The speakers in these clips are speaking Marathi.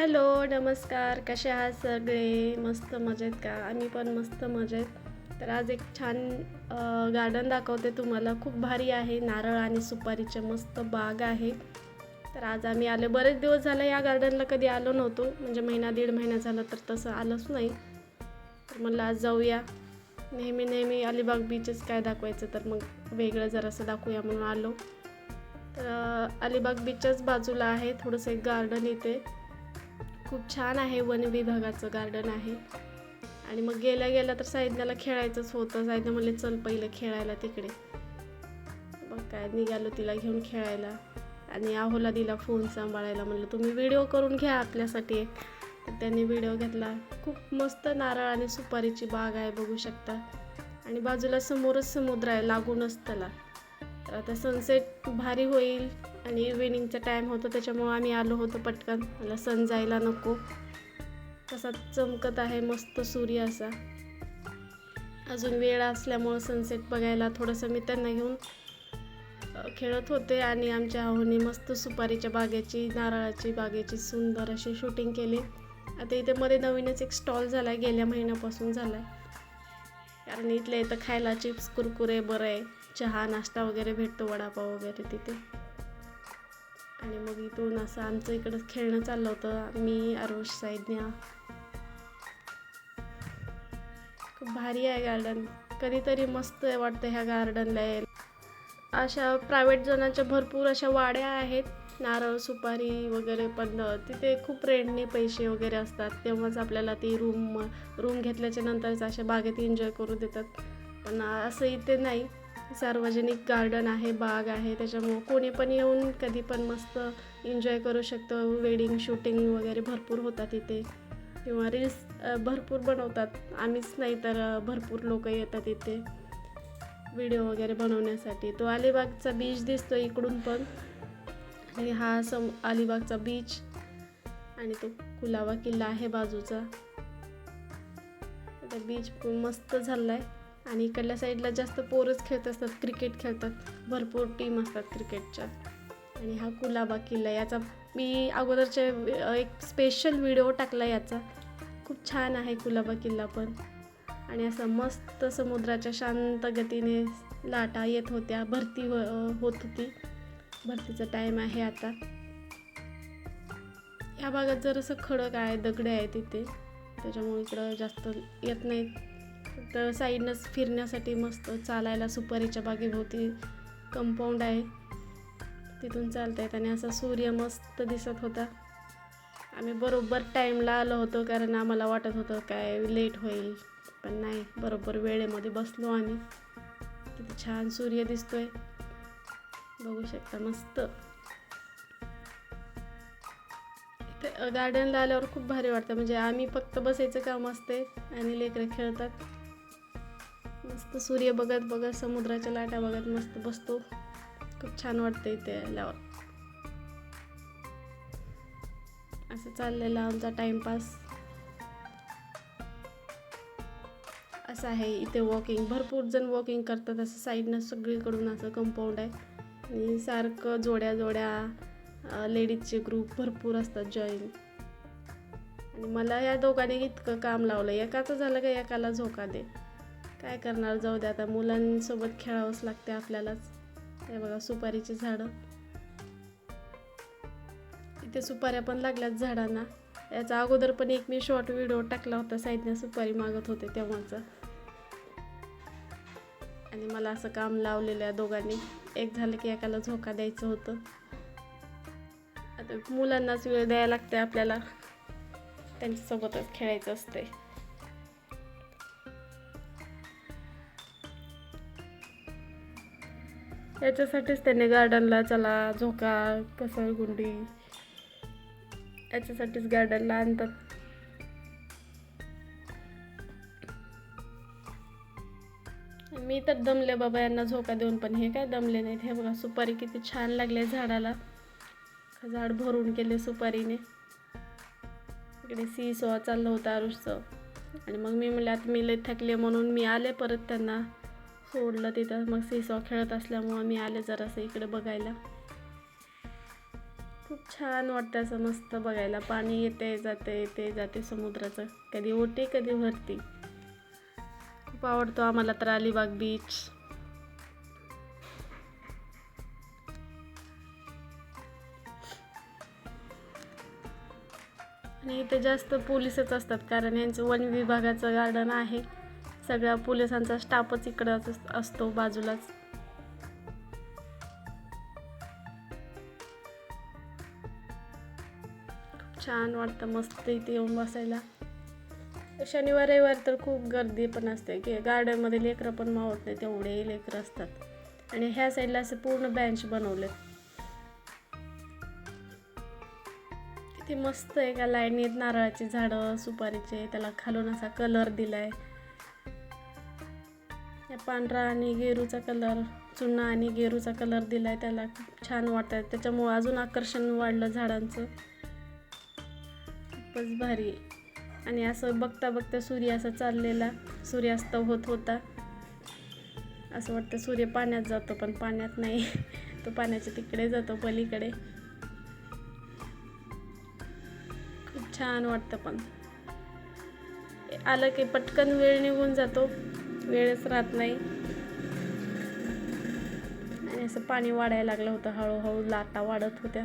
हॅलो नमस्कार. कसे आहात सगळे? मस्त मजेत का? आम्ही पण मस्त मजेत. तर आज एक छान गार्डन दाखवते तुम्हाला. खूप भारी आहे. नारळ आणि सुपारीचे मस्त बाग आहे. तर आज आम्ही आलो. बरेच दिवस झाले या गार्डनला कधी आलो नव्हतो. म्हणजे महिना दीड महिना झाला तर तसं आलंच नाही. तर म्हणलं आज जाऊया. नेहमी नेहमी अलिबाग बीचच काय दाखवायचं? तर मग वेगळं जरासं दाखवूया म्हणून आलो. तर अलिबाग बीचच्याच बाजूला आहे. थोडंसं एक गार्डन इथे. खूप छान आहे वन विभागाचं गार्डन आहे. आणि मग गेल्या गेल्या तर साईदनाला खेळायचंच होतं. सायज्ञा म्हणले चल पहिलं खेळायला तिकडे. मग काय निघालो तिला घेऊन खेळायला. आणि आहोला दिला फोन सांभाळायला. म्हणलं तुम्ही व्हिडिओ करून घ्या आपल्यासाठी एक. तर त्यांनी व्हिडिओ घेतला. खूप मस्त नारळ आणि सुपारीची बाग आहे बघू शकता. आणि बाजूला समोरच समुद्र आहे लागूनच त्याला. तर आता सनसेट भारी होईल आणि इव्हिनिंगचा टाईम होता त्याच्यामुळं आम्ही आलो होतो पटकन. मला सन जायला नको. कसा चमकत आहे मस्त सूर्य असा. अजून वेळ असल्यामुळं सनसेट बघायला थोडंसं मी त्यांना घेऊन खेळत होते आणि आमच्या आहोने मस्त सुपारीच्या बागेची नारळाची बागेची सुंदर अशी शूटिंग केली. आता इथे मध्ये नवीनच एक स्टॉल झाला आहे गेल्या महिन्यापासून झाला आहे कारण इथल्या इथं खायला चिप्स कुरकुरे बरं आहे. चहा नाश्ता वगैरे भेटतो वडापाव वगैरे तिथे. आणि मग इथून असं आमचं इकडं खेळणं चाललं होतं. मी आरुष साईज्ञा खूप भारी आहे गार्डन कधीतरी मस्त वाटतं ह्या गार्डनला यायला. अशा प्रायव्हेट जणांच्या भरपूर अशा वाड्या आहेत. नारळ सुपारी वगैरे पण तिथे खूप रेंटने पैसे वगैरे असतात. तेव्हाच आपल्याला ती रूम रूम घेतल्याच्या नंतरच अशा बागेत एन्जॉय करू देतात. पण असं इथे नाही. सार्वजनिक गार्डन आहे बाग आहे त्याच्यामुळं कोणी पण येऊन कधी पण मस्त एन्जॉय करू शकतो. वेडिंग शूटिंग वगैरे भरपूर होतात इथे. किंवा रील्स भरपूर बनवतात. आम्हीच नाही तर भरपूर लोक येतात इथे. व्हिडिओ वगैरे बनवण्यासाठी. तो अलिबागचा बीच दिसतो इकडून पण. आणि हा सम अलिबागचा बीच आणि तो कुलावा किल्ला आहे बाजूचा. आता बीच मस्त झाला आहे आणि इकडल्या साईडला जास्त पोरच खेळत असतात क्रिकेट खेळतात. भरपूर टीम असतात क्रिकेटच्या आणि हा कुलाबा किल्ला याचा मी अगोदरचे एक स्पेशल व्हिडिओ टाकला याचा. खूप छान आहे कुलाबा किल्ला पण. आणि असं मस्त समुद्राच्या शांत गतीने लाटा येत होत्या. भरती हो- होत होती. भरतीचा टाईम आहे आता. या भागात जर असं खडक आहे दगडे आहे तिथे. त्याच्यामुळे इकडं जास्त येत नाहीत. तर साईडनंच फिरण्यासाठी मस्त चालायला सुपारीच्या बागेभोवती कंपाऊंड आहे. तिथून चालता येत आणि असा सूर्य मस्त दिसत होता. आम्ही बरोबर टाईमला आलो होतो कारण आम्हाला वाटत होतं काय लेट होईल पण नाही बरोबर वेळेमध्ये बसलो आम्ही. तिथे छान सूर्य दिसतोय. बघू शकता मस्त. इथे गार्डनला आल्यावर खूप भारी वाटतं. म्हणजे आम्ही फक्त बसायचं काम असते आणि लेकरं खेळतात. मस्त सूर्य बघत बघत समुद्राच्या लाटा बघत मस्त बसतो. खूप छान वाटतं इथे आल्यावर. असं चाललेला आमचा टाइमपास. असं आहे इथे वॉकिंग भरपूर जण वॉकिंग करतात असं साईडनं सगळीकडून असं कंपाऊंड आहे. आणि सारखं जोड्या जोड्या लेडीजचे ग्रुप भरपूर असतात जॉईन आणि मला या दोघांनी इतकं काम लावलं. एकाचं झालं का एकाला झोका दे. काय करणार? जाऊ दे आता मुलांसोबत खेळावंच लागते आपल्यालाच. हे बघा सुपारीची झाडं. इथे सुपाऱ्या पण लागल्यात झाडांना. याचा अगोदर पण एक मी शॉर्ट व्हिडिओ टाकला होता साईडने सुपारी मागत होते तेव्हाचा. आणि मला असं काम लावलेलं आहे दोघांनी. एक झालं की एकाला झोका द्यायचं होतं. आता मुलांनाच वेळ द्यायला लागते आपल्याला. त्यांच्यासोबतच खेळायचं असते याच्यासाठीच त्याने गार्डनला चला झोका घसरगुंडी याच्यासाठीच गार्डनला आणतात. मी तर दमले बाबा यांना झोका देऊन पण हे काय दमले नाहीत. हे बघा सुपारी किती छान लागले झाडाला. झाड भरून केले सुपारीने. इकडे सी सॉ चाललं होतं आरुषचं. आणि मग मी म्हणलं आता मी लय थकले म्हणून मी आले परत त्यांना. सोडलं तिथं. मग सीसॉ खेळत असल्यामुळं मी आले जरासं इकडे बघायला. खूप छान वाटतं असं मस्त बघायला. पाणी येते जाते येते जाते समुद्राचं. कधी ओटे कधी भरती खूप आवडतो आम्हाला तर अलिबाग बीच आणि इथे जास्त पोलिसच असतात कारण यांचं वन विभागाचं गार्डन आहे. सगळ्या पोलिसांचा स्टाफच इकडं अस- असतो बाजूलाच. खूप छान वाटतं मस्त इथे येऊन बसायला. शनिवार रविवार तर खूप गर्दी पण असते. की गार्डनमध्ये लेकरं पण मावत नाही तेवढे लेकरं असतात. आणि ह्या साईडला असे पूर्ण बेंच बनवले किती मस्त आहे का? लाईनीत नारळाची झाडं सुपारीचे त्याला खालून असा कलर दिलाय. पांढरा आणि गेरूचा कलर चुना आणि गेरूचा कलर दिला आहे त्याला. खूप छान आहे त्याच्यामुळं अजून आकर्षण वाढलं झाडांचं. खूपच भारी. आणि असं बघता बघता सूर्य असा चाललेला. सूर्यास्त होत होता. असं वाटतं सूर्य पाण्यात जातो पण पाण्यात नाही. तो पाण्याच्या तिकडे जातो पलीकडे. खूप छान वाटतं पण. आलं की पटकन वेळ निघून जातो. वेळच राहत नाही. आणि असं पाणी वाढायला लागलं होतं हळूहळू लाटा वाढत होत्या.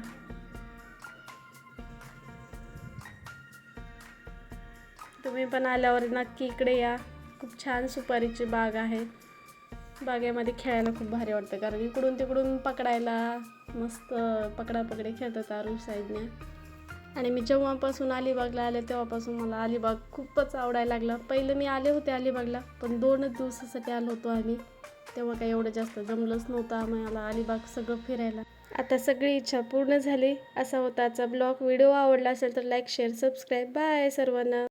तुम्ही पण आल्यावर नक्की इकडे या. खूप छान सुपारीची बाग आहे. बागेमध्ये खेळायला खूप भारी वाटतं कारण इकडून तिकडून पकडायला मस्त पकडापकडी खेळतात आरू साईडने. आणि मी जेव्हापासून अलिबागला आले तेव्हापासून मला अलिबाग खूपच आवडायला लागलं. पहिलं मी आले होते अलिबागला पण दोनच दिवसासाठी आलो होतो आम्ही. तेव्हा काही एवढं जास्त जमलंच नव्हतं आम्हाला अलिबाग सगळं फिरायला. आता सगळी इच्छा पूर्ण झाली. असा होता आजचा ब्लॉग. व्हिडिओ आवडला असेल तर लाईक शेअर सबस्क्राईब. बाय सर्वांना.